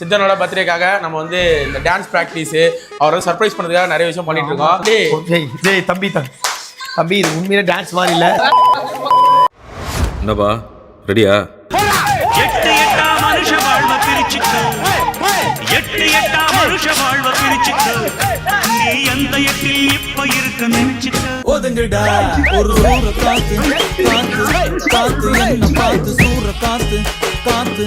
சித்தனோட பர்த்டேக்காக நம்ம வந்து இந்த டான்ஸ் ப்ராக்டிஸ் அவரை சர்ப்ரைஸ் பண்ணதுக்காக நிறைய விஷயம் பண்ணிட்டு இருக்கோம். டேய், டேய் டேய் தம்பி தம்பி. தம்பி இது உண்மையிலே டான்ஸ் மாதிரி இல்ல. என்னப்பா? ரெடியா? எட்டு எட்டா மனுஷ வாழ்வ பிரிச்சுக்க. எட்டு எட்டா மனுஷ வாழ்வ பிரிச்சுக்க. நீ எந்த எட்டில் இப்ப இருக்க நினைச்சுக்க. ஒதுங்குடா ஒரு சூற காத்து காத்து காத்து என்ன பார்த்து சூற காத்து காத்து.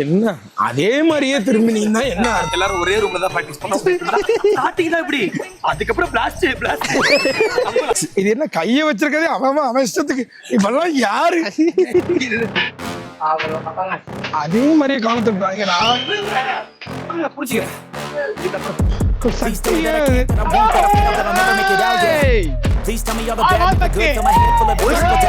என்ன? அதே மாதிரியே திரும்பி நீங்க என்ன எல்லாரும் ஒரே ரூம்ல தான் ப்ராக்டிஸ் பண்ணோம். இப்படி. அதுக்கப்புறம் பிளாஸ்ட் பிளாஸ்ட் இது என்ன கைய வச்சிருக்கதே? அவன் அவன் இஷ்டத்துக்கு. இப்பெல்லாம் யாரு? அதே மாதிரியே காலத்துக்கு Please tell me all the bad, the good, fill my head full of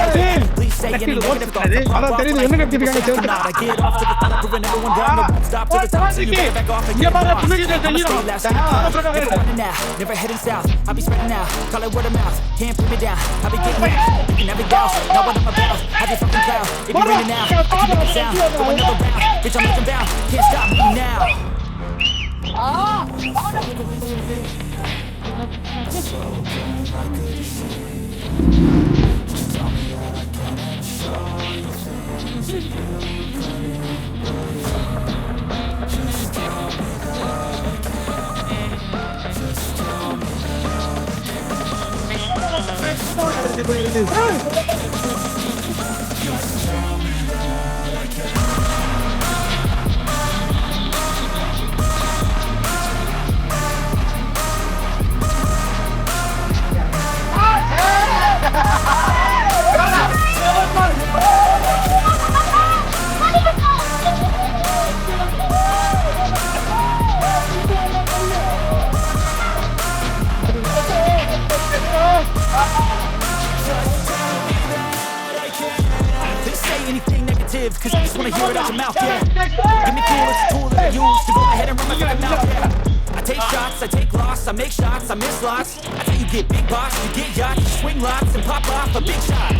every single doubt. Please say any negative thoughts. I'm அதான் தெரியுது என்ன கத்திருக்காங்க சேர்த்து not. I get off to the top, proving everyone wrong. I won't stop till the top, so you better back off and get lost. I'ma stay loud, stay calm. Never running now, never heading south. I'll be spreading out, call it word of mouth. Can't put me down, I'll be getting out. You can never doubt, know what I'm about. Have your fucking cloud, if you're raining now. I keep making sound, go another round. Bitch, I'm looking bound, can't stop me now. Say anything negative, cause I just wanna hear it out your mouth, yeah. Give me cool, it's a tool that I use to go ahead and run my fucking mouth, yeah. I take shots, I take loss, I make shots, I miss lots. I tell you get big boss, you get yachts, you swing lots and pop off a big shot.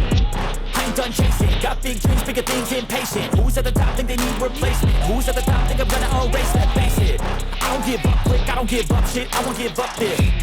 I ain't done chasing, got big dreams, bigger things, impatient. Who's at the top think they need replacement? Who's at the top think I'm gonna erase that face it? I don't give up quick, I don't give up shit, I won't give up this.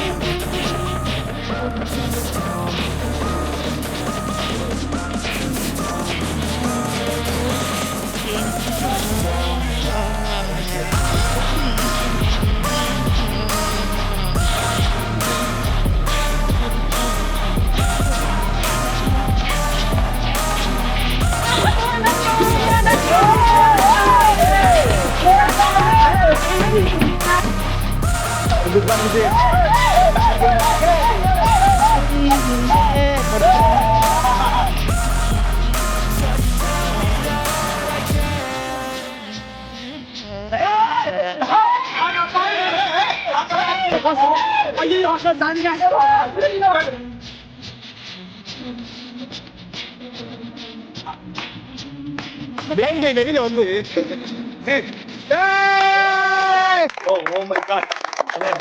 வேங்கை வெளியில வந்து.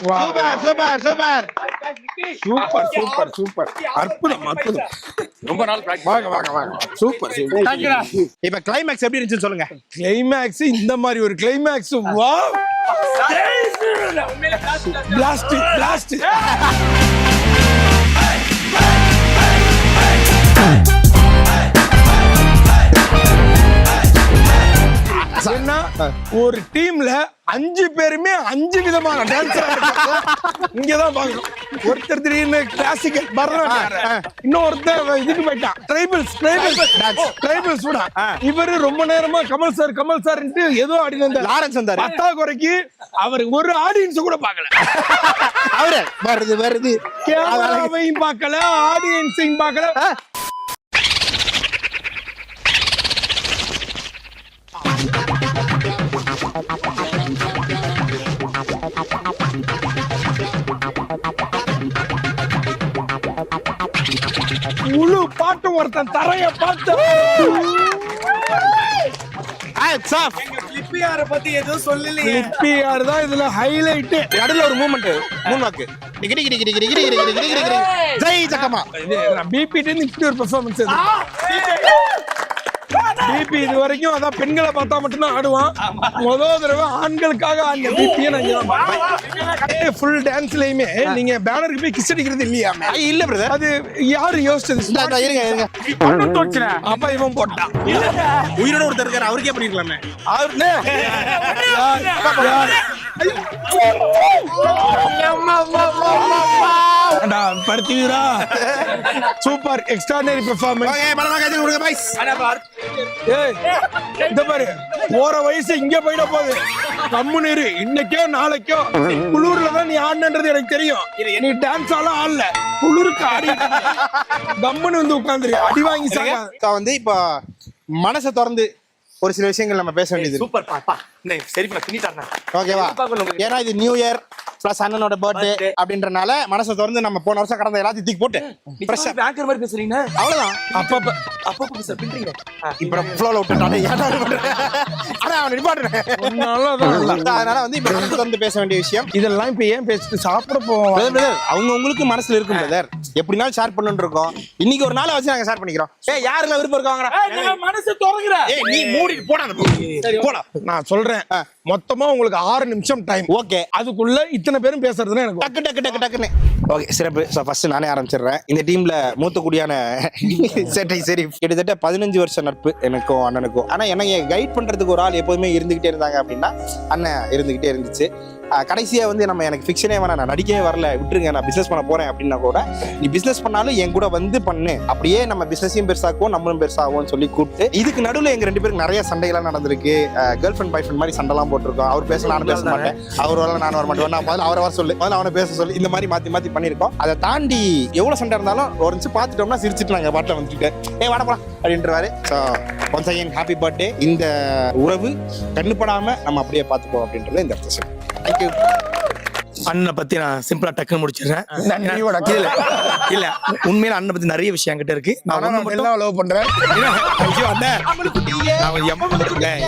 Super super super super super super அற்புதம் அற்புதம். ரொம்ப நாள் practice. வாங்க வாங்க வாங்க. சூப்பர் சூப்பர் இப்ப கிளைமேக்ஸ் எப்படி இருந்துச்சு சொல்லுங்க. கிளைமேக்ஸ் இந்த மாதிரி ஒரு கிளைமேக்ஸ் வா பிளாஸ்ட் பிளாஸ்ட் என்ன ஒரு டீம்ல அஞ்சு பேருமே அஞ்சு விதமான டான்ஸ் இங்கதான் பாக்கணும் ஒருத்தர் திடீர்னு கிளாசிக்கல் பரதநாட்டியம் இன்னொருத்தர் இதுக்கு போயிட்டான். ட்ரைபிள்ஸ் ட்ரைபிள்ஸ் ட்ரைபிள்ஸ் கூட. இவரு ரொம்ப நேரமா கமல் சார் கமல் சார் ஏதோ ஆடின இருந்தார் லாரன்ஸ் வந்தாரு. பத்தாக்குறைக்கு அவர் ஒரு ஆடியன்ஸ் கூட பார்க்கல. அவரு வருது வருது. கேமராவையும் பார்க்கல ஆடியன்ஸையும் பார்க்கல. முழு பாட்டும் ஒருத்தன் தரைய பார்த்து சாப் பிஆர் தான் இதுல ஹைலைட் நடுவுல ஒரு மூமெண்ட் மூணு வாக்கு degree degree degree degree degree degree Jai ஜக்கமா பிபிடி இப்படி ஒரு பெர்ஃபார்மன்ஸ் பிபி இது வரைக்கும் அதான் பெண்களை பார்த்தா மட்டும்தான் ஆடுவான். முதல் தடவை ஆண்களுக்காக ஆடின பிபியை நான் ஃபுல் டான்ஸ்லயுமே நீங்க பேனருக்கு போய் கிஸ் அடிக்கிறது இல்லையா இல்ல பிரதர் அது யாரு யோசிச்சது? இருங்க இருங்க. அப்ப இவன் போட்டான். உயிரோட ஒருத்தர் இருக்காரு அவருக்கே பண்ணிருக்கலாமே படுத்துவீரா சூப்பர் எக்ஸ்ட்ராடனரி பெர்ஃபார்மன்ஸ் ஓகே படமா கைது கொடுங்க பாய்ஸ் ஏய் இந்த பாரு போற வயசு இங்க போயிட போகுது. கம்முன்னு இரு இன்னைக்கோ நாளைக்கோ. குளூர்ல தான் நீ ஆடுன்றது எனக்கு தெரியும். நீ டான்ஸ் ஆலாம் ஆடல. குளிருக்கு ஆடி. கம்முன்னு வந்து உட்காந்துரு அடி வாங்கி சாக வந்து இப்போ மனசை திறந்து ஒரு சில விஷயங்கள் நம்ம பேச வேண்டியது சூப்பர் பாப்பா சரிப்பா பின்னிட்டாங்க ஓகேவா ஏன்னா இது நியூ இயர் பிளஸ் அண்ணனோட பர்த்டே அப்படின்றனால மனசை திறந்து நம்ம போன வருஷம் கடந்த எல்லாத்தையும் தூக்கி போட்டு pressure. ஆங்கர் மாதிரி பேசுறீங்க அவ்வளவுதான். அப்பப்ப அப்பப்போ சார் பின்றீங்க இப்ப ஃப்ளோல விட்டுட்டானே? ஆனா அவன் நிப்பாட்டுறேன் அதனால வந்து இப்ப மனசு திறந்து பேச வேண்டிய விஷயம். இதெல்லாம் இப்ப ஏன் பேசிட்டு சாப்பிட போவோம்? அவங்க உங்களுக்கு மனசுல இருக்கும் பிரதர் எப்படினாலும் ஷேர் பண்ணணும்னு இருக்கோம் இன்னைக்கு ஒரு நாளை வச்சு நாங்க ஷேர் பண்ணிக்கிறோம். ஏய் யாருல விருப்பம் இருக்காங்க மனசு தொடங்குற ஏய் நீ மூடிட்டு போடா. போடா. நான் சொல்றேன். மொத்தமா உங்களுக்கு ஆறு நிமிஷம் டைம் ஓகே. அதுக்குள்ள இத்தனை பேரும் பேசுறதுன்னு எனக்கு டக்கு டக்கு டக்கு டக்குன்னு. ஓகே சிறப்பு. ஸோ ஃபர்ஸ்ட் நானே ஆரம்பிச்சிடுறேன். இந்த டீம்ல மூத்த குடியான சேட்டை சரி கிட்டத்தட்ட பதினஞ்சு வருஷம் நட்பு எனக்கும் அண்ணனுக்கும். ஆனா எனக்கு கைட் பண்றதுக்கு ஒரு ஆள் எப்போதுமே இருந்துகிட்டே இருந்தாங்க அப்படின்னா அண்ணன் இருந்துகிட்டே இருந்துச்சு. கடைசியாக வந்து நம்ம எனக்கு ஃபிக்ஷனே வேணாம் நான் நடிக்கவே வரல விட்டுருங்க நான் பிஸ்னஸ் பண்ண போறேன் அப்படின்னா கூட நீ பிஸ்னஸ் பண்ணாலும் என் கூட வந்து பண்ணு. அப்படியே நம்ம பிசினஸையும் பெருசாக்குவோம் நம்மளும் பெருசாகும்னு சொல்லி கூப்பிட்டு இதுக்கு நடுவில் எங்க ரெண்டு பேருக்கு நிறைய சண்டைகள்லாம் நடந்திருக்கு. கேர்ள் ஃப்ரெண்ட் பாய் ஃப்ரெண்ட் மாதிரி சண்டைலாம் போட்டிருக்கோம். அவர் பேச நானும் பேச மாட்டேன். அவர் வரல நான் வர மாட்டேன். நான் முதல்ல அவரை வர சொல்லு முதல்ல அவனை பேச சொல்லு. இந்த மாதிரி மாற்றி மாற்றி பண்ணியிருக்கோம். அதை தாண்டி எவ்வளோ சண்டை இருந்தாலும் ஒரு நிமிஷம் பார்த்துட்டோம்னா சிரிச்சிட்டு நாங்கள் பாட்டில் வந்துட்டு ஏ வாட போலாம் அப்படின்றவாரு so once again happy birthday இந்த உறவு கண்ணுப்படாம நம்ம அப்படியே பார்த்துப்போம் அப்படின்றது இந்த இடத்த சொல்லு தேங்க்யூ அண்ணனை பத்தி நான் சிம்பிளா டக்குன்னு முடிச்சிடுறேன். இல்ல இல்ல உண்மையில அண்ணனை பத்தி நிறைய விஷயம் என்கிட்ட இருக்கு. நான் மட்டும் லவ் பண்றேன். ஐயோ அண்ணன்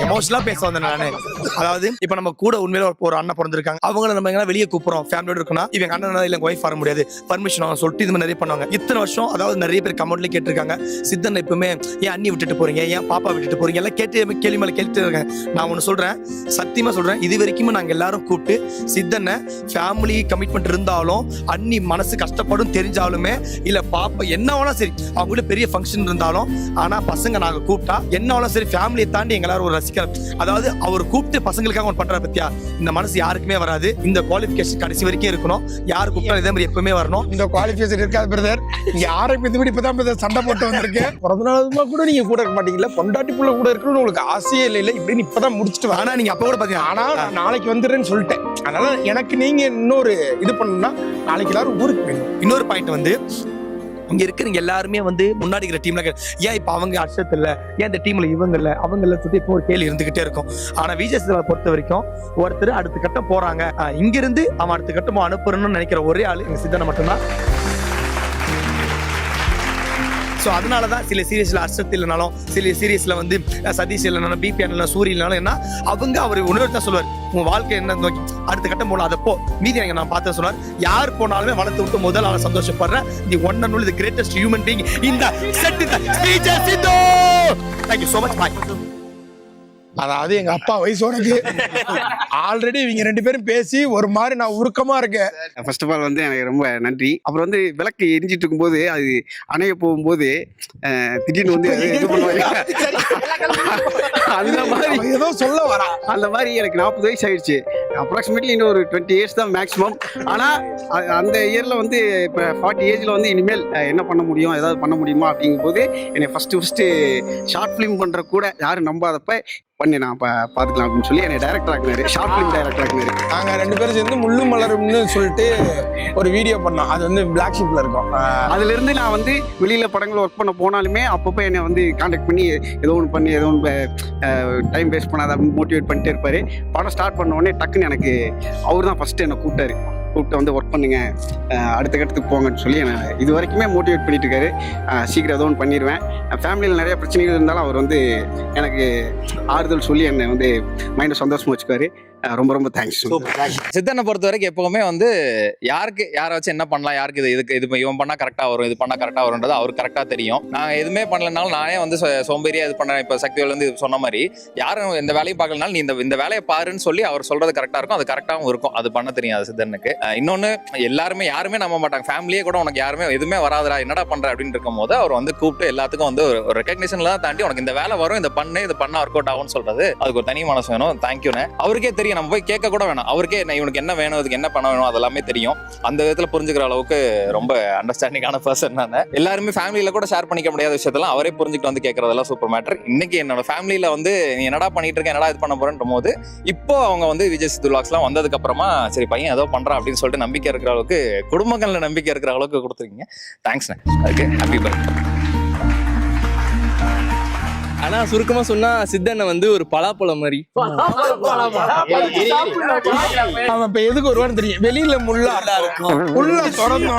எமோஷனலா பேச வந்தேன் நானு. அதாவது இப்ப நம்ம கூட உண்மையில ஒரு- அண்ணன் பிறந்திருக்காங்க. அவங்கள நம்ம எங்க வெளியே கூப்பிடுறோம். ஃபேமிலியோட இருக்கணும் இவங்க அண்ணன் இல்ல ஒய்ஃப் வர முடியாது. பர்மிஷன் அவங்க சொல்லிட்டு இது மாதிரி நிறைய பண்ணுவாங்க. இத்தனை வருஷம் அதாவது நிறைய பேர் கமெண்ட்ல கேட்டிருக்காங்க. சித்தன் எப்பவுமே ஏன் அண்ணி விட்டுட்டு போறீங்க? ஏன் பாப்பா விட்டுட்டு போறீங்க? எல்லாம் கேட்டு கேள்வி மேல கேட்டு இருக்கேன். நான் ஒண்ணு சொல்றேன் சத்தியமா சொல்றேன். இது வரைக்கும் நாங்க எல்லாரும் கூப்பிட்டு சித்தனை ஃபேமிலி கமிட்மெண்ட் இருந்தாலும் அண்ணி மனசு கஷ்டப்படும் தெரிஞ்சாலுமே இல்ல பாப்பா என்ன வேணா சரி அவங்க வீட்டுல பெரிய ஃபங்க்ஷன் இருந்தாலும் ஆனா பசங்க நாங்க கூப்பிட்டா என்ன வேணாலும் சரி ஃபேமிலியை தாண்டி எங்க எல்லாரும் ஒரு ரசிக்க அதாவது அவர் கூப்பிட்டு பசங்களுக்காக ஒன்று பண்றாரு பத்தியா? இந்த மனசு யாருக்குமே வராது. இந்த குவாலிஃபிகேஷன் கடைசி வரைக்கும் இருக்கணும். யார் கூப்பிட்டாலும் இதே மாதிரி எப்பவுமே வரணும். இந்த குவாலிஃபிகேஷன் இருக்காது பிரதர் இங்க யாரும் மித்தபடி இப்பதான் பிரதர் சண்டை போட்டு வந்திருக்கேன். பிறந்த நாளுமா கூட நீங்க கூட இருக்க மாட்டீங்கல்ல? பொண்டாட்டி புள்ள கூட இருக்கணும்னு உங்களுக்கு ஆசையே இல்லை இல்ல இப்படின்னு இப்பதான் முடிச்சிட்டு வரேன். ஆனா நீங்க அப்ப கூட பாத்தீங்கன்னா ஆனா நான் நாளைக்கு வந்துடுறேன்னு சொல்லிட்டேன். அதனால எனக்கு நீங்க இன்னொரு இது பண்ணணும்னா நாளைக்கு எல்லாரும் ஊருக்கு போயிடணும். இன்னொரு பாயிண்ட் வந்து இங்க இருக்கிறவங்க எல்லாருமே வந்து முன்னாடி இருக்கிற டீம்ல ஏன் இப்ப அவங்க அர்ஷத் இல்ல? ஏன் இந்த டீம்ல இவங்க இல்ல? அவங்க இல்ல சுத்தி இப்போ ஒரு கேள்வி இருந்துகிட்டே இருக்கும். ஆனா விஜய் பொறுத்த வரைக்கும் ஒருத்தர் அடுத்த கட்டம் போறாங்க. இங்கிருந்து அவன் அடுத்த கட்டமும் அனுப்புறணும்னு நினைக்கிற ஒரே ஆள் எங்க சித்தனை மட்டும்தான். ஸோ அதனால தான் சில சீரியஸில் அர்ஷத் இல்லைனாலும் சில சீரியஸில் வந்து சதீஷ் இல்லைனாலும் பிபி இல்லைனாலும் சூரிய இல்லைனாலும் என்ன அவங்க அவர் உணர்வு தான் சொல்லுவார். உன் வாழ்க்கை என்ன நோக்கி அடுத்த கட்டம் போகலாம் அதை போ. மீதி எனக்கு நான் பார்த்தேன் சொன்னார் யார் போனாலுமே வளர்த்து விட்டு முதல் ஆள சந்தோஷப்படுறேன் the one and the greatest human being இந்த set thank you so much bye அதாவது எங்க அப்பா வயசோடக்கு ஆல்ரெடி இவங்க ரெண்டு பேரும் பேசி ஒரு மாதிரி நான் உருக்கமா இருக்கேன். ஃபர்ஸ்ட் ஆஃப் ஆல் வந்து எனக்கு ரொம்ப நன்றி. அப்புறம் வந்து விளக்கு எரிஞ்சிட்டு இருக்கும்போது அது அணைய போகும்போது திடீர்னு வந்து இது பண்ணுவாங்க. அந்த மாதிரி. ஏதோ சொல்ல வரா அந்த மாதிரி எனக்கு நாற்பது வயசு ஆயிடுச்சு. அப்ராக்சிமேட்லி இன்னும் ஒரு டுவெண்ட்டி இயர்ஸ் தான் மேக்ஸிமம் ஆனால் அந்த இயரில் வந்து இப்போ ஃபார்ட்டி ஏஜில் வந்து இனிமேல் என்ன பண்ண முடியும்? ஏதாவது பண்ண முடியுமா? அப்படிங்கும்போது என்னை ஃபஸ்ட்டு ஃபஸ்ட்டு ஷார்ட் ஃபிலிம் பண்ணுற கூட யாரும் நம்பாதப்ப பண்ணி நான் பா பார்த்துக்கலாம் அப்படின்னு சொல்லி என்னை டைரக்டர் ஆக்குனாரு ஷார்ட் ஃபிலிம் டைரக்டர் ஆக்குனாரு நாங்க ரெண்டு பேரும் சேர்ந்து முள்ளு மலரும்னு சொல்லிட்டு ஒரு வீடியோ பண்ணோம். அது வந்து பிளாக் ஷிப்ல இருக்கும். ஆஹ் அதுல இருந்து நான் வந்து வெளியில படங்கள் ஒர்க் பண்ண போனாலுமே அப்பப்போ என்னை வந்து காண்டாக்ட் பண்ணி ஏதோ ஒன்று பண்ணி ஏதோ ஒன்று டைம் வேஸ்ட் பண்ணாத அப்படின்னு மோட்டிவேட் பண்ணிட்டே இருப்பாரு. படம் ஸ்டார்ட் பண்ண உடனே டக்குன்னு எனக்கு அவர் தான் ஃபர்ஸ்ட் என்னை கூப்பிட்டாரு. கூப்பிட்டு வந்து ஒர்க் பண்ணுங்க. அடுத்த கட்டத்துக்கு போங்கன்னு சொல்லி என்னை இது வரைக்குமே மோட்டிவேட் பண்ணிட்டு இருக்காரு சீக்கிரம் ஏதோ ஒன்று பண்ணிடுவேன் ஃபேமிலியில் நிறைய பிரச்சனைகள் இருந்தாலும் அவர் வந்து எனக்கு ஆறுதல் சொல்லி என்னை வந்து மைண்டை சந்தோஷமா வச்சுக்காரு ரொம்ப ரொம்ப தேங்க்ஸ் சித்தனை பொறுத்த வரைக்கும் எப்பவுமே வந்து யாருக்கு யாரை வச்சு என்ன பண்ணலாம் யாருக்கு இது இதுக்கு இது இவன் பண்ணா கரெக்டா வரும் இது பண்ணா கரெக்டா வரும்ன்றது அவருக்கு கரெக்டா தெரியும். நான் எதுவுமே பண்ணலனாலும் நானே வந்து சோ- சோம்பேறியா இது பண்ணேன் இப்ப சக்திவேல் வந்து சொன்ன மாதிரி யாரும் இந்த வேலையை பார்க்கலனாலும் நீ இந்த இந்த வேலையை பாருன்னு சொல்லி அவர் சொல்றது கரெக்டா இருக்கும் அது கரெக்டாவும் இருக்கும். அது பண்ண தெரியும் அது சித்தனுக்கு இன்னொன்னு எல்லாருமே யாருமே நம்ப மாட்டாங்க. ஃபேமிலியே கூட உனக்கு யாருமே எதுவுமே வராதுடா என்னடா பண்ற அப்படின்னு இருக்கும் போது அவர் வந்து கூப்பிட்டு எல்லாத்துக்கும் வந்து ஒரு ரெக்கக்னிஷன்ல தான் தாண்டி உனக்கு இந்த வேலை வரும் இதை பண்ணு இது பண்ணா ஒர்க் அவுட் ஆகும்னு சொல்றது அதுக்கு ஒரு தனி மனசு வேணும். தேங்க்யூண்ணே அவருக்கே தெரியும். நம்ம போய் கேட்க கூட வேணாம். அவருக்கே நான் இவனுக்கு என்ன வேணும் இதுக்கு என்ன பண்ண வேணும் அதெல்லாமே தெரியும். அந்த விதத்துல புரிஞ்சுக்கிற அளவுக்கு ரொம்ப அண்டர்ஸ்டாண்டிங்கான பர்சன் நான். எல்லாருமே ஃபேமிலியில கூட ஷேர் பண்ணிக்க முடியாத விஷயத்தெல்லாம் அவரே புரிஞ்சுக்கிட்டு வந்து கேட்கறதெல்லாம் சூப்பர் மேட்டர் இன்னைக்கு என்னோட ஃபேமிலியில வந்து நீ என்னடா பண்ணிட்டு இருக்க? என்னடா இது பண்ண போறேன்ற போது இப்போ அவங்க வந்து விஜய் சித்து vlogsலாம் வந்ததுக்கு அப்புறமா சரி பையன் ஏதோ பண்றான் அப்படின்னு சொல்லிட்டு நம்பிக்கை இருக்கிற அளவுக்கு குடும்பங்கள்ல நம்பிக்கை இருக்கிற அளவுக்கு கொடுத்துருக்கீங்க. தேங்க்ஸ்ண்ணே அதுக்கு ஹாப்பி பர்த்டே ஆனா சுருக்கமா சொன்னா சித்தண்ணன் வந்து ஒரு பலாப்பழம் மாதிரி. அவன் இப்ப எதுக்கு வருவான்னு தெரியும். வெளியில முள்ளா இருக்கும். இதா இருக்கும்.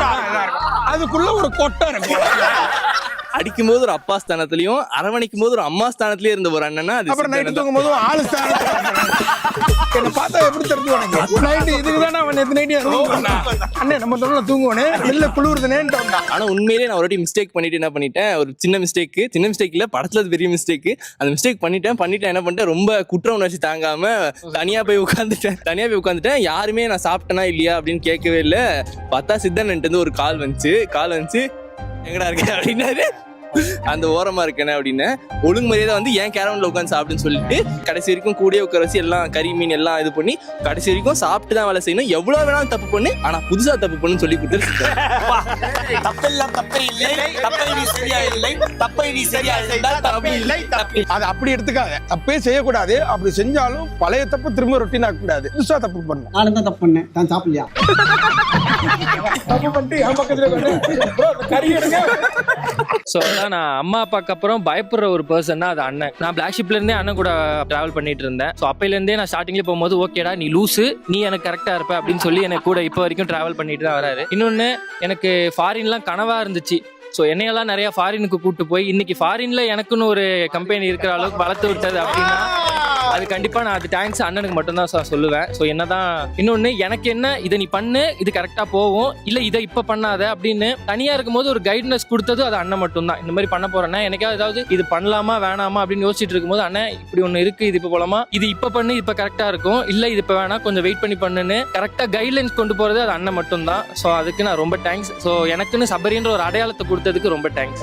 அதுக்குள்ள ஒரு கொட்டை இருக்கும். அடிக்கும் போது ஒரு அப்பா ஸ்தானத்திலயும் அரவணைக்கும் போது ஒரு அம்மா ஸ்தானத்திலயும் இருந்த ஒரு அண்ணனா அது அப்புறம் நைட்டு. தூங்கும் போதும் ஆளு என்ன பார்த்தா எப்படி தெரிஞ்சு நைட்டு இதுக்கு தானே அவன் பண்ணான் அண்ணே நம்ம தொழில தூங்குவானே வெளில குளிர்துனேன்ட்டு வந்தான். ஆனா உண்மையிலேயே நான் ஒரு மிஸ்டேக் பண்ணிட்டு என்ன பண்ணிட்டேன்? ஒரு சின்ன மிஸ்டேக் சின்ன மிஸ்டேக் இல்ல படத்துல பெரிய மிஸ்டேக் அந்த மிஸ்டேக் பண்ணிட்டேன் பண்ணிட்டேன் என்ன பண்ணிட்டேன்? ரொம்ப குற்ற உணர்ச்சி தாங்காம தனியா போய் உட்காந்துட்டேன் தனியா போய் உட்காந்துட்டேன் யாருமே நான் சாப்பிட்டேனா இல்லையா அப்படின்னு கேட்கவே இல்ல. பார்த்தா சித்தன் ஒரு கால் வந்துச்சு. கால் வந்துச்சு. எங்கடா இருக்க அப்படின்னாரு. அந்த ஓரமா இருக்கேனே அப்படின்னு ஒழுங்கு மரியாதை வந்து ஏன் கேரவன்ல உட்காந்து சாப்பிடுன்னு சொல்லிட்டு கடைசி வரைக்கும் கூடிய உட்கார வச்சு எல்லாம் கறி மீன் எல்லாம் இது பண்ணி கடைசி வரைக்கும் சாப்பிட்டு தான் வேலை செய்யணும். எவ்வளவு வேணாலும் தப்பு பண்ணு ஆனா புதுசா தப்பு பண்ணுன்னு சொல்லி கொடுத்துரு தப்பெல்லாம் தப்பே இல்லை. தப்பை நீ சரியா இல்லை. தப்பை நீ சரியா இருந்தால் தப்பு இல்லை. தப்பு அதை அப்படி எடுத்துக்காத. தப்பே செய்யக்கூடாது. அப்படி செஞ்சாலும் பழைய தப்பு திரும்ப ரொட்டீன் ஆகக்கூடாது புதுசா தப்பு பண்ணணும் நானும் தான் தப்பு பண்ணேன். நான் சாப்பிடலையா? தப்பு பண்ணிட்டு என் பக்கத்துல கறி எடுங்க. ஸோ அதான் நான் அம்மா அப்பாக்கு அப்புறம் பயப்படுற ஒரு பர்சன் தான் அது அண்ணன். நான் பிளாக் ஷிப்ல இருந்தே அண்ணன் கூட டிராவல் பண்ணிட்டு இருந்தேன். ஸோ அப்பையில இருந்தே நான் ஸ்டார்டிங்ல போகும்போது ஓகேடா நீ லூசு நீ எனக்கு கரெக்டா இருப்ப அப்படின்னு சொல்லி எனக்கு கூட இப்போ வரைக்கும் டிராவல் பண்ணிட்டு தான் வராரு. இன்னொன்னு எனக்கு ஃபாரின்லாம் கனவா இருந்துச்சு. ஸோ என்னையெல்லாம் நிறைய ஃபாரினுக்கு கூட்டு போய் இன்னைக்கு ஃபாரின்ல எனக்குன்னு ஒரு கம்பெனி இருக்கிற அளவுக்கு வளர்த்து விட்டது அப்படின்னா அது கண்டிப்பா நான் அது தேங்க்ஸ் அண்ணனுக்கு மட்டும்தான் சார் சொல்லுவேன். ஸோ என்னதான் இன்னொன்னு எனக்கு என்ன இதை நீ பண்ணு இது கரெக்டா போகும் இல்ல இதை இப்ப பண்ணாத அப்படின்னு தனியா இருக்கும்போது ஒரு கைட்னஸ் கொடுத்தது அது அண்ணன் மட்டும்தான். இந்த மாதிரி பண்ண போறேன்னா எனக்காவது ஏதாவது இது பண்ணலாமா வேணாமா அப்படின்னு யோசிச்சுட்டு இருக்கும்போது அண்ணன் இப்படி ஒன்று இருக்கு இது இப்ப போலாமா? இது இப்ப பண்ணு இப்ப கரெக்டா இருக்கும் இல்ல இது இப்ப வேணா கொஞ்சம் வெயிட் பண்ணி பண்ணுன்னு கரெக்டா கைட்லைன்ஸ் கொண்டு போறது அது அண்ணன் மட்டும்தான். ஸோ அதுக்கு நான் ரொம்ப தேங்க்ஸ் ஸோ எனக்குன்னு சபரின்ற ஒரு அடையாளத்தை கொடுத்ததுக்கு ரொம்ப தேங்க்ஸ்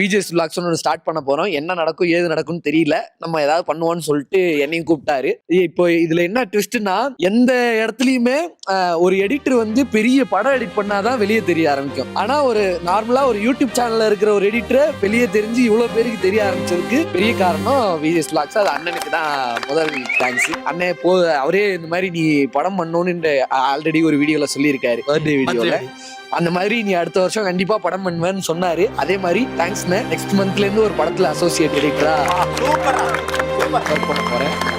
விஜேஸ் விளாக்ஸ் ஒன்று ஸ்டார்ட் பண்ண போறோம். என்ன நடக்கும் ஏது நடக்கும்னு தெரியல. நம்ம ஏதாவது பண்ணுவோம்னு சொல்லிட்டு என்னையும் கூப்பிட்டாரு. இப்போ இதுல என்ன ட்விஸ்ட்னா எந்த இடத்துலயுமே ஒரு எடிட்டர் வந்து பெரிய படம் எடிட் பண்ணாதான் வெளியே தெரிய ஆரம்பிக்கும். ஆனா ஒரு நார்மலா ஒரு யூடியூப் சேனல்ல இருக்கிற ஒரு எடிட்டரை வெளியே தெரிஞ்சு இவ்வளவு பேருக்கு தெரிய ஆரம்பிச்சதுக்கு பெரிய காரணம் விஜேஸ் விளாக்ஸ் அது அண்ணனுக்கு தான் முதல் தேங்க்ஸ் அண்ணன் போ அவரே இந்த மாதிரி நீ படம் பண்ணணும்னு ஆல்ரெடி ஒரு வீடியோல சொல்லியிருக்காரு. பர்த்டே வீடியோல அந்த மாதிரி நீ அடுத்த வருஷம் கண்டிப்பா படம் பண்ணுவேன்னு சொன்னாரு. அதே மாதிரி தேங்க்ஸ் நெக்ஸ்ட் மந்த்ல இருந்து ஒரு படத்துல அசோசியேட் பண்ண போறேன்.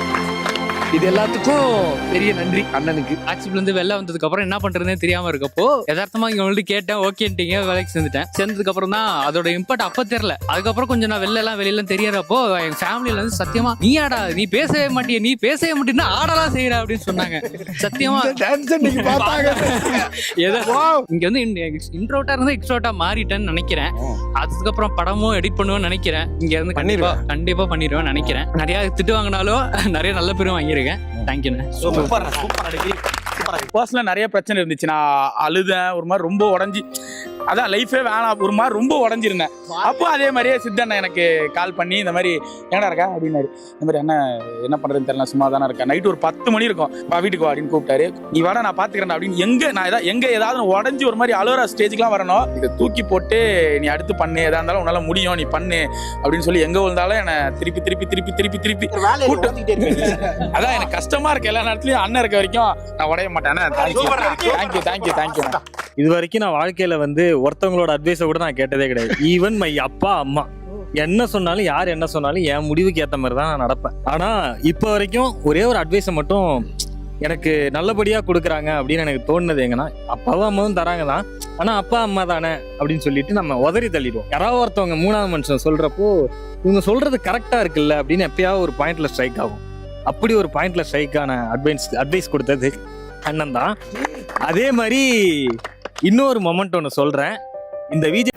இது எல்லாத்துக்கும் பெரிய நன்றி அண்ணனுக்கு. ஆக்சிப்ல இருந்து வெளில வந்ததுக்கு அப்புறம் என்ன பண்றதுனே தெரியாம இருக்கப்போ யதார்த்தமா இங்க வந்து கேட்டேன் ஓகேன்ட்டீங்க வேலைக்கு சேர்ந்துட்டேன். சேர்ந்ததுக்கு அப்புறம் தான் அதோட இம்பாக்ட் அப்ப தெரியல. அதுக்கப்புறம் கொஞ்சம் நான் வெளில எல்லாம் வெளியில தெரியறப்போ எங்க ஃபேமிலில இருந்து சத்தியமா நீ ஆடா நீ பேசவே மாட்டிய நீ பேசவே மாட்டேன்னா ஆடலாம் செய்யற அப்படின்னு சொன்னாங்க. சத்தியமா இங்க வந்து இன்ட்ரோட்டா இருந்து எக்ஸ்ட்ரோட்டா மாறிட்டேன்னு நினைக்கிறேன். அதுக்கப்புறம் படமும் எடிட் பண்ணுவேன்னு நினைக்கிறேன். இங்க இருந்து கண்டிப்பா கண்டிப்பா பண்ணிடுவேன் நினைக்கிறேன். நிறைய திட்டு வாங்கினாலும் நிறைய நல்ல பேரும் வாங்கியிருக்கேன் தேங்க்யூண்ணே பர்சனலாக நிறைய பிரச்சனை இருந்துச்சு. நான் அழுதேன். ஒரு மாதிரி ரொம்ப உடஞ்சி. அதான் லைஃபே வேணாம். ஒரு மாதிரி ரொம்ப உடஞ்சிருந்தேன். அப்போ அதே மாதிரியே சித்தண்ணா எனக்கு கால் பண்ணி இந்த மாதிரி எங்கடா இருக்கா? அப்படின்னாரு. இந்த மாதிரி அண்ணா என்ன பண்றதுன்னு தெரியல சும்மா தானே இருக்கேன். நைட்டு ஒரு பத்து மணி இருக்கும். வா வீட்டுக்கு வா அப்படின்னு கூப்பிட்டாரு. நீ வாடா நான் பாத்துக்கிறேன் அப்படின்னு எங்க நான் ஏதாவது எங்க ஏதாவது உடஞ்சி ஒரு மாதிரி அலோரா ஸ்டேஜ்க்குலாம் வரணும். இதை தூக்கி போட்டு நீ அடுத்து பண்ணு. எதா இருந்தாலும் உன்னால முடியும். நீ பண்ணு அப்படின்னு சொல்லி எங்க விழுந்தாலும் என்னை திருப்பி திருப்பி திருப்பி திருப்பி திருப்பி அதான் எனக்கு கஷ்டமா இருக்கு. எல்லா நேரத்துலயும் அண்ணன் இருக்க வரைக்கும் நான் உடைய மாட்டேன். தேங்க்யூ தேங்க்யூ தேங்க்யூ இது வரைக்கும் நான் வாழ்க்கையில வந்து ஒருத்தவங்களோட அட்வைஸை கூட நான் கேட்டதே கிடையாது. ஈவன் மை அப்பா அம்மா. என்ன சொன்னாலும் யார் என்ன சொன்னாலும் என் முடிவுக்கு ஏற்ற மாதிரி தான் நான் நடப்பேன். ஆனால் இப்போ வரைக்கும் ஒரே ஒரு அட்வைஸை மட்டும் எனக்கு நல்லபடியாக கொடுக்குறாங்க அப்படின்னு எனக்கு தோணுனது எங்கன்னா அப்பாவும் அம்மாவும் தராங்க தான். ஆனால் அப்பா அம்மா தானே அப்படின்னு சொல்லிட்டு நம்ம உதறி தள்ளிடுவோம். யாராவது ஒருத்தவங்க மூணாவது மனுஷன் சொல்கிறப்போ இவங்க சொல்கிறது கரெக்டாக இருக்குல்ல அப்படின்னு எப்பயாவது ஒரு பாயிண்ட்டில் ஸ்ட்ரைக் ஆகும். அப்படி ஒரு பாயிண்ட்டில் ஸ்ட்ரைக்கான அட்வைஸ் அட்வைஸ் கொடுத்தது அண்ணன் தான். அதே மாதிரி இன்னொரு மொமெண்ட் ஒன்று சொல்கிறேன் இந்த விஜய்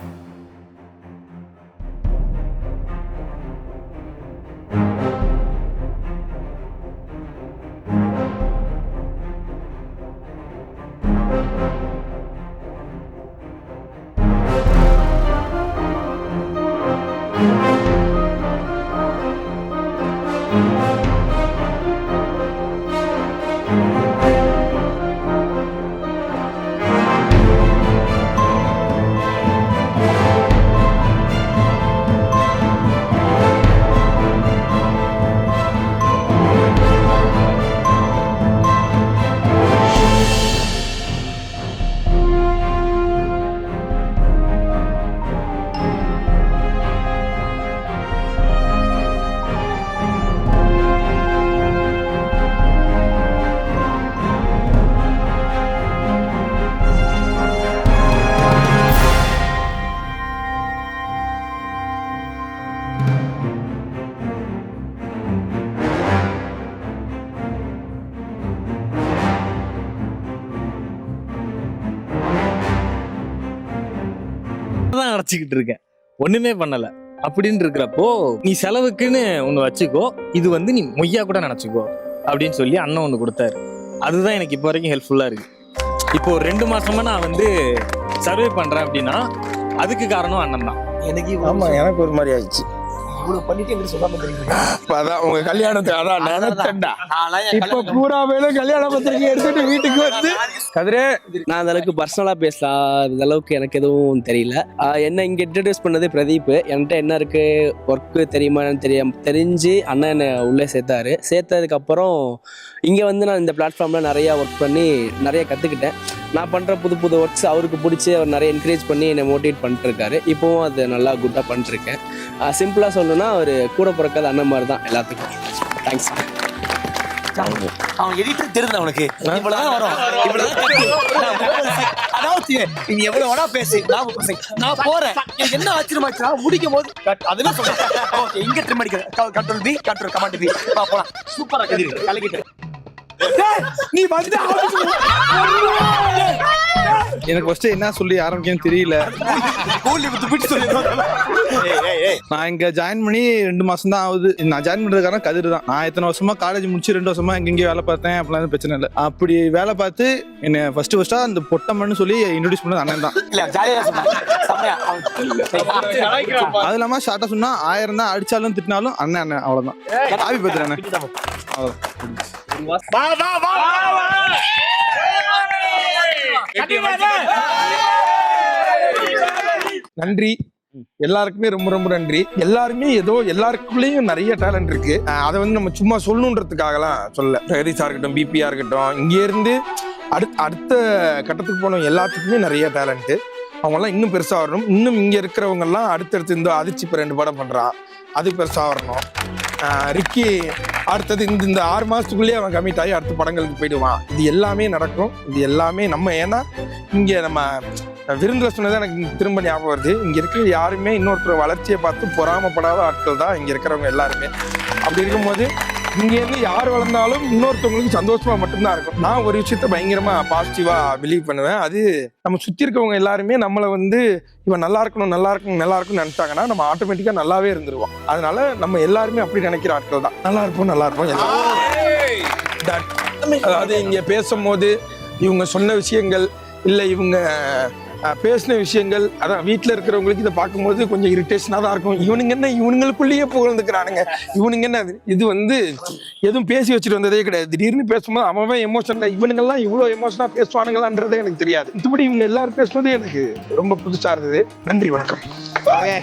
தான் அடைச்சிக்கிட்டு இருக்கேன். ஒண்ணுமே பண்ணல. அப்படின்னு இருக்கிறப்போ நீ செலவுக்குன்னு ஒண்ணு வச்சுக்கோ இது வந்து நீ மொய்யா கூட நினைச்சுக்கோ அப்படின்னு சொல்லி அண்ணன் ஒண்ணு கொடுத்தாரு. அதுதான் எனக்கு இப்போ வரைக்கும் ஹெல்ப்ஃபுல்லா இருக்கு. இப்போ ஒரு ரெண்டு மாசமா நான் வந்து சர்வே பண்றேன் அப்படின்னா அதுக்கு காரணம் அண்ணன் தான். எனக்கு ஆமா எனக்கு ஒரு மாதிரி ஆயிடுச்சு. இவ்வளவு பண்ணிட்டு எங்களுக்கு சொல்லாம தெரியுங்க அதான் உங்க கல்யாணத்தை அதான் நினைச்சேன்டா இப்ப பூரா வேணும் கல்யாண பத்திரிக்கை எடுத்துட்டு வீட்டுக்கு வந்து கதிரே நான் அந்த அளவுக்கு பர்சனலாக பேசலாம் அந்த அளவுக்கு எனக்கு எதுவும் தெரியல. என்ன இங்கே இன்ட்ரடியூஸ் பண்ணது பிரதீப். என்கிட்ட என்ன இருக்கு? ஒர்க்கு தெரியுமா என்னன்னு தெரியாம தெரிஞ்சு அண்ணன் என்னை உள்ளே சேர்த்தாரு. சேர்த்ததுக்கு அப்புறம் இங்கே வந்து நான் இந்த பிளாட்ஃபார்மில் நிறையா ஒர்க் பண்ணி நிறைய கற்றுக்கிட்டேன் நான் பண்ணுற புது புது ஒர்க்ஸ் அவருக்கு பிடிச்சி அவர் நிறைய என்கரேஜ் பண்ணி என்னை மோட்டிவேட் பண்ணிட்டுருக்காரு. இப்போவும் அது நல்லா குட்டாக பண்ணிட்டுருக்கேன் சிம்பிளாக சொல்லணும்னா அவர் கூட பிறக்காத அண்ணன் மாதிரி தான் எல்லாத்துக்கும். தேங்க்ஸ் அவன் எடிட்டர் தெரியுது அவனுக்கு இவ்வளவுதான் வரும். அதாவது நீ எவ்வளவு வேணா பேசு. நான் போறேன். என்ன ஆச்சரியமாச்சுன்னா முடிக்கும் போது. அதுதான் சொல்றேன் ஓகே இங்க ட்ரிம் அடிக்கிற control P control command P போலாம். சூப்பரா கலக்கிட்டு நீ வந்து எனக்கு ஃபர்ஸ்ட் என்ன சொல்லி ஆரம்பிக்கன்னு தெரியல. கூலி துப்பிட்டு சொல்லி நான் இங்க ஜாயின் பண்ணி ரெண்டு மாசம் தான் ஆகுது. நான் ஜாயின் பண்றதுக்கான கதிர் தான் நான் இத்தனை வருஷமா காலேஜ் முடிச்சு ரெண்டு வருஷமா இங்க இங்கே வேலை பார்த்தேன். அப்படிலாம் பிரச்சனை இல்லை. அப்படி வேலை பார்த்து என்ன ஃபர்ஸ்ட் ஃபர்ஸ்டா அந்த பொட்டம்மன்னு சொல்லி இன்ட்ரோடியூஸ் பண்ணது அண்ணன் தான். இல்ல ஜாலியா சொன்னா செம்மையா. அவன் அது இல்லாம ஷார்ட்டா சொன்னா ஆயிரம் தான் அடிச்சாலும் திட்டினாலும் அண்ணன் அண்ணன். அவ்வளவுதான். நன்றி. எல்லாருக்குமே ரொம்ப ரொம்ப நன்றி. எல்லாருமே ஏதோ எல்லாருக்குள்ளேயும் நிறைய டேலண்ட் இருக்கு. அதை வந்து நம்ம சும்மா சொல்லணுன்றதுக்காகலாம் சொல்ல பிரகதீஷா இருக்கட்டும் பிபியா இருக்கட்டும் இங்கே இருந்து அடுத்த அடுத்த கட்டத்துக்கு போனவங்க எல்லாத்துக்குமே நிறைய டேலண்ட் அவங்கெல்லாம் இன்னும் பெருசாக வரணும். இன்னும் இங்கே இருக்கிறவங்கெல்லாம் அடுத்தடுத்து இந்த அதிர்ச்சி இப்போ ரெண்டு படம் பண்ணுறான் அது பெருசாக வரணும். ரிக்கி அடுத்தது இந்த இந்த ஆறு மாதத்துக்குள்ளேயே அவன் கமிட் ஆகி அடுத்த படங்களுக்கு போயிடுவான். இது எல்லாமே நடக்கும். இது எல்லாமே நம்ம ஏன்னா இங்கே நம்ம விருந்தில் சொன்னது எனக்கு திரும்ப ஞாபகம் வருது. இங்கே இருக்கிற யாருமே இன்னொருத்தர் வளர்ச்சியை பார்த்து பொறாமப்படாத ஆட்கள் தான் இங்கே இருக்கிறவங்க எல்லாருமே. அப்படி இருக்கும்போது இங்க இருந்து யார் வளர்ந்தாலும் இன்னொருத்தவங்களுக்கு சந்தோஷமா மட்டும்தான் இருக்கும். நான் ஒரு விஷயத்த பயங்கரமா பாசிட்டிவா பிலீவ் பண்ணுவேன். அது நம்ம சுத்தி இருக்கவங்க எல்லாருமே நம்மளை வந்து இவன் நல்லா இருக்கணும் நல்லா இருக்கணும் நல்லா இருக்கும்னு நினைச்சாங்கன்னா நம்ம ஆட்டோமேட்டிக்கா நல்லாவே இருந்துருவோம். அதனால நம்ம எல்லாருமே அப்படி நினைக்கிற ஆட்கள் தான். நல்லா இருப்போம் நல்லா இருப்போம். அதாவது இங்க பேசும்போது இவங்க சொன்ன விஷயங்கள் இல்லை இவங்க பேசின விஷயங்கள் அதான் வீட்டில் இருக்கிறவங்களுக்கு இதை பார்க்கும்போது கொஞ்சம் இரிட்டேஷனாக தான் இருக்கும். இவனுங்க என்ன இவனுங்களுக்குள்ளேயே புகழ்ந்துக்கிறானுங்க. இவனுங்க என்ன அது? இது வந்து எதுவும் பேசி வச்சுட்டு வந்ததே கிடையாது. திடீர்னு பேசும்போது அவன் எமோஷனில் இவனுங்கெல்லாம் இவ்வளோ எமோஷனாக பேசுவானுங்களான்றதே எனக்கு தெரியாது. மற்றபடி இவங்க எல்லாரும் பேசுனது எனக்கு ரொம்ப புதுசாக இருந்தது. நன்றி வணக்கம். ஓகே.